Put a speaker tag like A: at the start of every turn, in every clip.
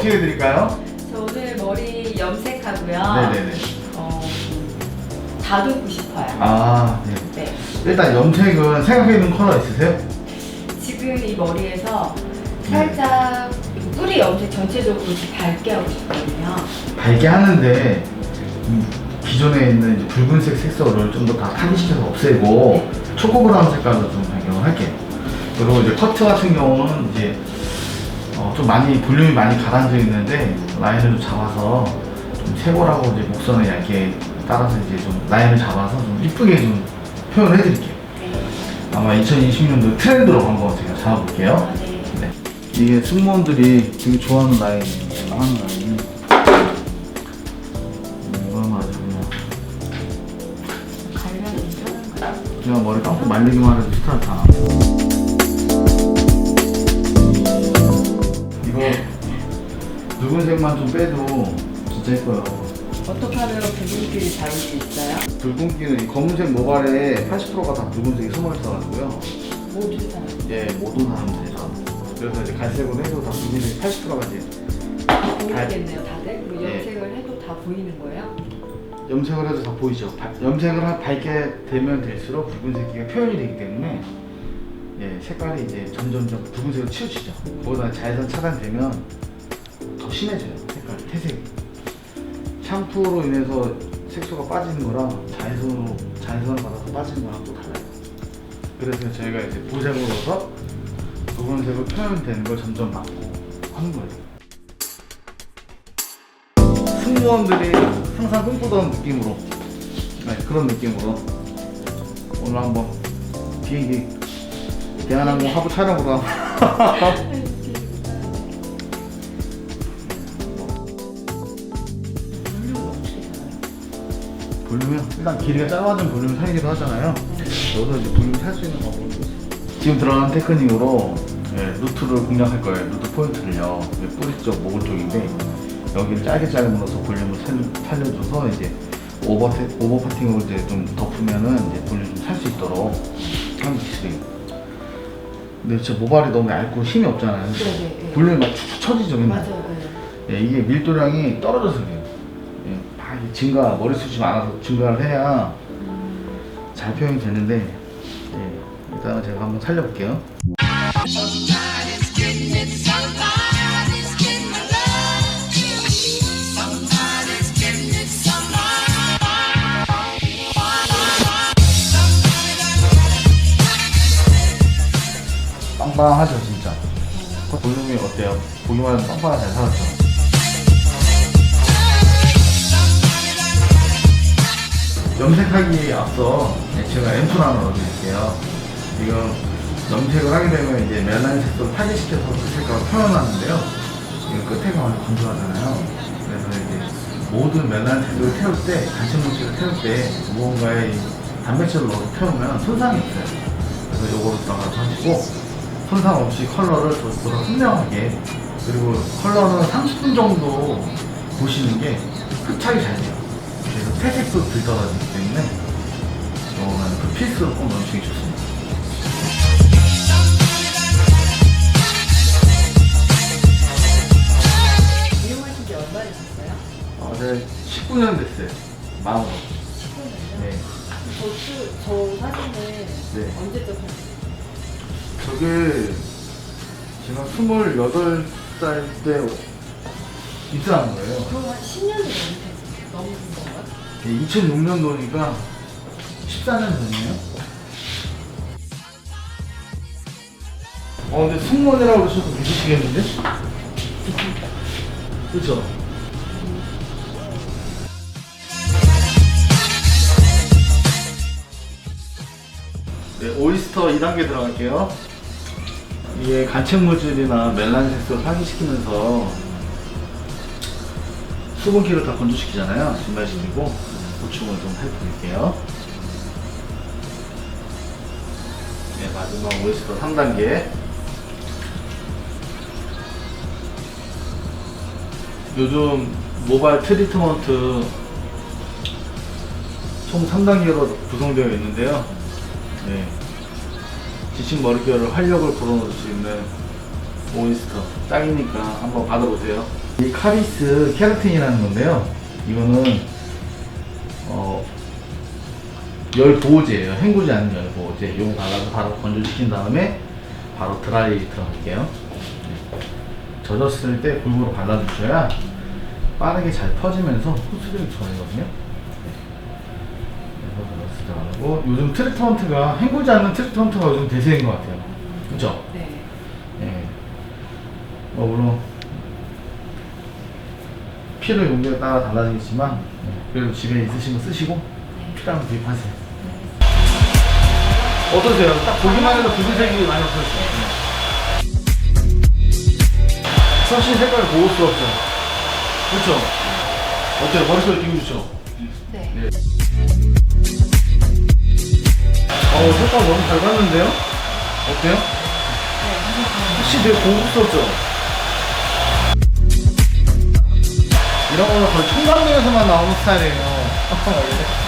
A: 어떻게 해드릴까요?
B: 저 오늘 머리 염색하고요.
A: 네네네.
B: 어, 다듬고 싶어요.
A: 아, 네.
B: 네.
A: 일단 염색은 생각해 있는 컬러 있으세요?
B: 지금 이 머리에서 살짝 뿌리 염색 전체적으로 좀 밝게 하고 싶거든요.
A: 밝게 하는데 음, 기존에 있는 이제 붉은색 색소를 좀 더 다 타기시켜서 없애고 초코 브라운 색깔로 좀 변경을 할게요. 그리고 이제 커트 같은 경우는 이제 어, 좀 많이 볼륨이 많이 가라앉아 있는데 라인을 좀 잡아서 좀 쇄골하고 이제 목선을 얇게 따라서 이제 좀 라인을 잡아서 좀 이쁘게 좀 표현을 해드릴게요.
B: 네.
A: 아마 2020년도 트렌드로 한번 제가 잡아볼게요.
B: 아, 네.
A: 네. 이게 승무원들이 되게 좋아하는 라인이에요. 하는 라인. 이건 아주 그냥,
B: 갈면 괜찮은가요?
A: 그냥 머리 감고 말리기만 해도 스타일다. 이거 붉은색만 좀 빼도 진짜 예뻐요.
B: 어떻게 하면 붉은기를 잡을 수 있어요?
A: 붉은기는 이 검은색 모발에 80%가 다 붉은색이 숨어 있어가지고요.
B: 모두 다.
A: 예, 모든 사람들이죠. 그래서 이제 갈색으로 해도 다 붉은색 80%가 이제
B: 보이겠네요, 다들? 그리고
A: 네.
B: 염색을 해도 다 보이는 거예요?
A: 염색을 해도 다 보이죠. 바- 염색을 하- 밝게 되면 될수록 붉은색기가 표현이 되기 때문에 예, 색깔이 이제 점점점 붉은색으로 치우치죠. 거기다 자외선 차단되면 더 심해져요. 색깔, 태색이. 샴푸로 인해서 색소가 빠지는 거랑 자외선으로 자외선을 받아서 빠지는 거랑 또 달라요. 그래서 저희가 이제 보색으로 넣어서 붉은색으로 표현되는 걸 점점 막고 하는 거예요. 승무원들이 항상 꿈꾸던 느낌으로 네, 그런 느낌으로 오늘 한번 비행기 대한항공 하부 촬영으로 볼륨이요? 일단 길이가 짧아진 볼륨 살기도 하잖아요 여기서 이제 볼륨 살 수 있는 방법이 있어요 지금 들어가는 테크닉으로 예, 루트를 공략할 거예요 루트 포인트를요 뿌리 쪽, 목을 쪽인데 여기를 짧게 짧게 물어서 볼륨을 살, 살려줘서 이제 오버, 테, 오버 파팅으로 이제 좀 덮으면은 이제 볼륨 좀 살 수 있도록 하는 기술이에요 근데 진짜 모발이 너무 얇고 힘이 없잖아요
B: 네 네. 네.
A: 볼륨이 막 축축 처지죠 맨날.
B: 맞아요. 네.
A: 예, 이게 밀도량이 떨어져서 그래요. 예, 증가, 머리숱이 많아서 증가를 해야 잘 표현이 되는데, 예, 일단은 제가 한번 살려볼게요. 빵빵하죠, 진짜. 볼륨이 어때요? 보기만 해도 빵빵하게 잘 살았죠? 염색하기에 앞서 예, 제가 앰플 하나 넣어드릴게요. 지금 염색을 하게 되면 이제 멜라닌 색소를 파괴시켜서 그 색깔을 표현하는데요. 이거 끝에가 완전 건조하잖아요. 그래서 이제 모든 멜라닌 색소를 태울 때, 단층 물질을 태울 때 무언가에 이 단백질을 넣어서 태우면 손상이 있어요. 그래서 요거로다가 하시고 손상 없이 컬러를 더 선명하게 그리고 컬러는 30분 정도 보시는 게 흡착이 잘 돼요. 덜 떨어지기 때문에 이거는 그 필수로 꼭 넣으시기 좋습니다.
B: 이용하신 지 얼마 되셨어요?
A: 어, 네, 19년 됐어요. 마음으로.
B: 10년이요?
A: 네.
B: 저, 수- 저 사진은
A: 네.
B: 언제적 사진?
A: 저게 제가 28살 때 입사한 거예요.
B: 그럼 한 10년이 넘으신 넘은 건가요?
A: 2006년도니까 14년 전이에요. 어, 근데 승무원이라고 그러셔도 믿으시겠는데? 그쵸? 네, 오이스터 2단계 들어갈게요. 이게 간체물질이나 멜란색소 상기시키면서 수분기를 다 건조시키잖아요. 진발시키고 보충을 좀 해드릴게요. 네, 마지막 오이스터 3단계. 요즘 모바일 트리트먼트 총 3단계로 구성되어 있는데요. 네. 지친 머릿결을 활력을 불어넣을 수 있는 오이스터 짱이니까 한번 받아보세요. 이 카리스 케라틴이라는 건데요. 이거는 어, 열 보호제예요. 헹구지 않는 열 보호제. 이거 발라서 바로 건조시킨 다음에 바로 드라이 들어갈게요. 네. 젖었을 때 골고루 발라주셔야 빠르게 잘 퍼지면서 흡수력이 좋아지거든요. 네. 그래서 젖었을 때 바르고 요즘 트리트먼트가 헹구지 않는 트리트먼트가 요즘 대세인 것 같아요. 그렇죠?
B: 네.
A: 예. 뭐 물론 필요 용도에 따라 달라지겠지만 예, 그래도 집에 있으신 거 쓰시고 필요하면 구입하세요. 어떠세요? 딱 보기만 해도 붉은색이 많이 없어졌어요. 훨씬 색깔 고급스럽죠? 그렇죠? 어때요? 머릿속에 기분 좋죠?
B: 네.
A: 네. 어 색깔 너무 잘 봤는데요? 어때요? 혹시 되게 고급스럽죠? 이런 거는 거의 청담동에서만 나오는 스타일이에요.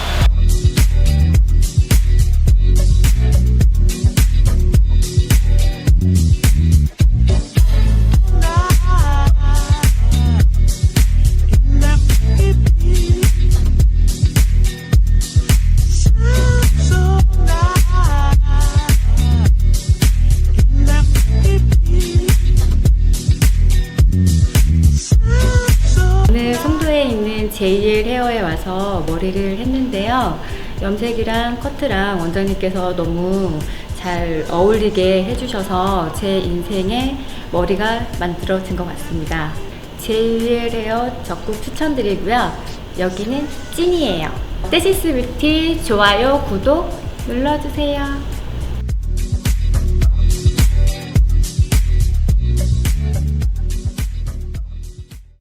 B: 헤어에 와서 머리를 했는데요. 염색이랑 커트랑 원장님께서 너무 잘 어울리게 해주셔서 제 인생의 머리가 만들어진 것 같습니다. 제이엘 헤어 적극 추천드리고요. 여기는 찐이에요. 떼시스 뷰티 좋아요, 구독 눌러주세요.